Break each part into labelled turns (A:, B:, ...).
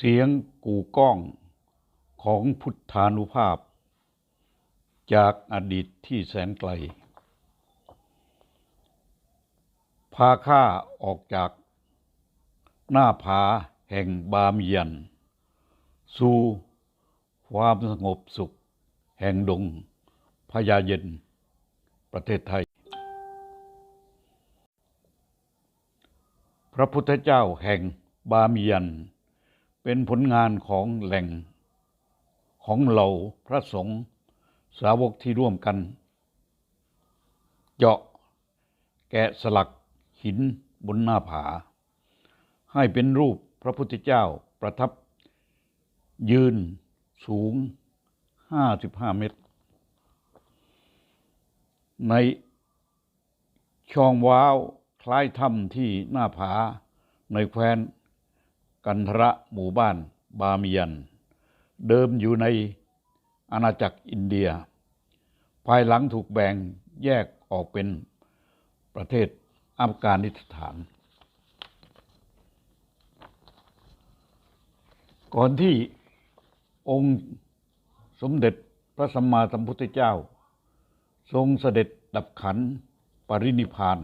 A: เสียงกู่ก้องของพุทธานุภาพ จากอดีตที่แสนไกล พาข้าออกจากหน้าผาแห่งบามียนสู่ความสงบสุขแห่งดงพญาเย็นประเทศไทย พระพุทธเจ้าแห่งบามียน เป็นผลงานของแหล่งของเหล่าพระสงฆ์สาวกที่ร่วมกัน เจาะแกะสลักหินบนหน้าผา ให้เป็นรูปพระพุทธเจ้าประทับยืนสูง 55 เมตร ในช่องว้าวคล้ายถ้ำที่หน้าผาในแคว้น กันทระหมู่บ้านบาเมียนเดิมอยู่ในอาณาจักรอินเดีย ภายหลังถูกแบ่งแยกออกเป็นประเทศอัฟกานิสถาน ก่อนที่องค์สมเด็จพระสัมมาสัมพุทธเจ้า ทรงเสด็จดับขันปรินิพาน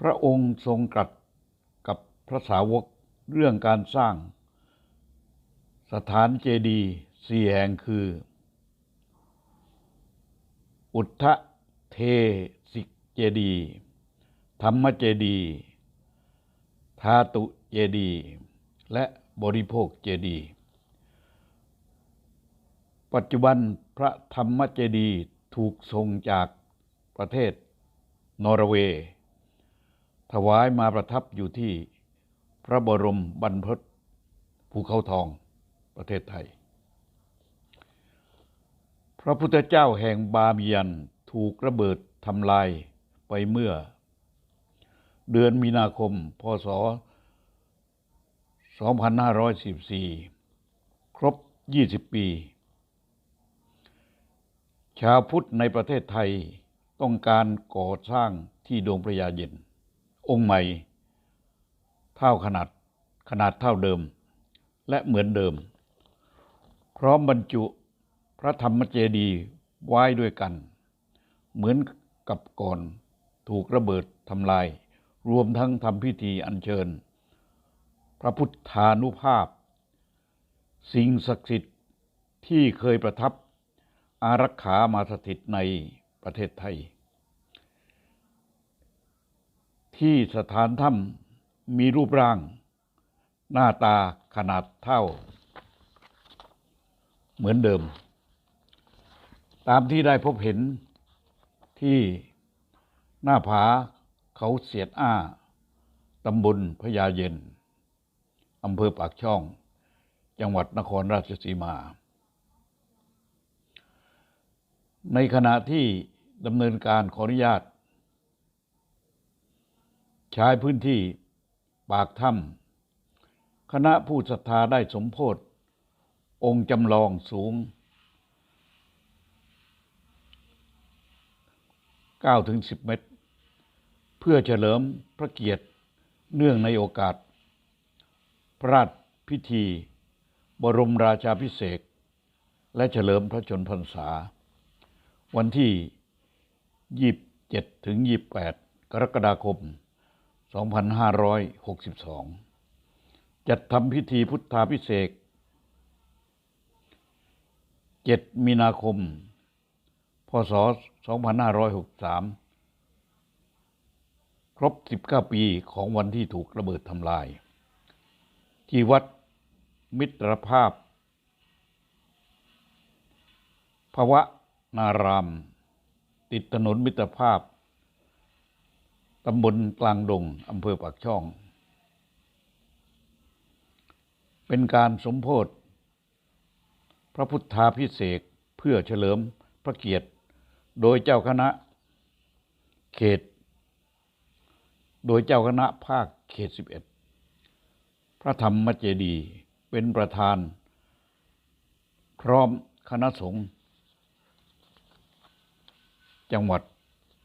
A: พระองค์ทรงกรัส พระสาวกเรื่องการสร้าง สถานเจดีย์สี่แห่งคือ อุทธเทสิกเจดีย์ธรรมเจดีย์ธาตุเจดีย์และบริโภคเจดีย์ปัจจุบันพระธรรมเจดีย์ถูกส่งจากประเทศนอร์เวย์ ถวายมาประทับอยู่ที่ พระบรมบรรพตภูเขาทองประเทศไทย พระพุทธเจ้าแห่งบาเบียนถูกระเบิดทำลายไปเมื่อ เดือนมีนาคม พศ 2514 ครบ 20 ปี ชาวพุทธในประเทศไทยต้องการก่อสร้างที่ดวงพระยาเย็น องค์ใหม่ เท่าขนาดขนาดเท่าเดิม และเหมือนเดิม พร้อมบรรจุพระธรรมเจดีย์ไว้ด้วยกัน เหมือนกับก่อนถูกระเบิดทำลาย รวมทั้งทำพิธีอัญเชิญ พระพุทธานุภาพ สิ่งศักดิ์สิทธิ์ที่เคยประทับอารักขามาสถิตในประเทศไทย ที่สถานถ้ำ มีรูปร่าง หน้าตาขนาดเท่า เหมือนเดิม ตามที่ได้พบเห็นที่หน้าผาเขาเสียดอ้า ตำบลพญาเย็น อำเภอปากช่อง จังหวัดนครราชสีมา ในขณะที่ดำเนินการขออนุญาต ใช้พื้นที่ ปากถ้ำคณะผู้ศรัทธาได้สมโพธองค์จำลองสูง9ถึง10 เมตร เพื่อเฉลิมพระเกียรติเนื่องในโอกาส พระราชพิธี บรมราชาพิเศษและเฉลิมพระชนพรรษา วันที่ 27 ถึง 28 กรกฎาคม 2562 จัดทำพิธีพุทธาพิเศษ7มีนาคม พศ 2563 ครบ 19 ปีของวันที่ถูกระเบิดทำลาย ที่วัดมิตรภาพ ภวะนาราม ติดถนนมิตรภาพ ตำบลกลางดงอำเภอปากช่อง เป็นการสมโพธิพระพุทธาพิเศษเพื่อเฉลิมพระเกียรติ โดยเจ้าคณะเขต โดยเจ้าคณะภาคเขต 11 พระธรรมเจดีย์เป็นประธาน พร้อมคณะสงฆ์จังหวัด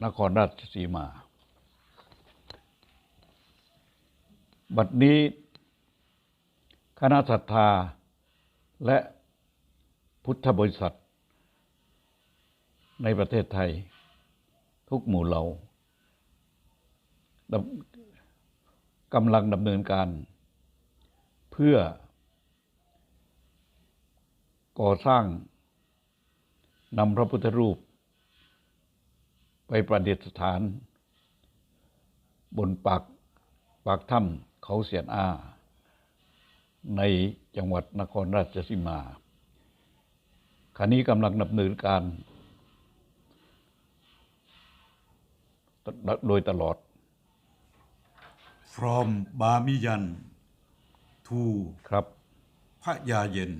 A: นครราชสีมา บัดนี้ คณะศรัทธา และพุทธบริษัท ในประเทศไทย ทุกหมู่เหล่ากำลังดำเนินการ เพื่อ ก่อสร้างนำพระพุทธรูป ไปประดิษฐาน บนปากปากถ้ำ เขาเสียนอาในจังหวัดนครราชสีมาขณะนี้กำลังดำเนินการ โดยตลอด
B: from Bamiyan to
A: ครับ
B: พระยาเย็น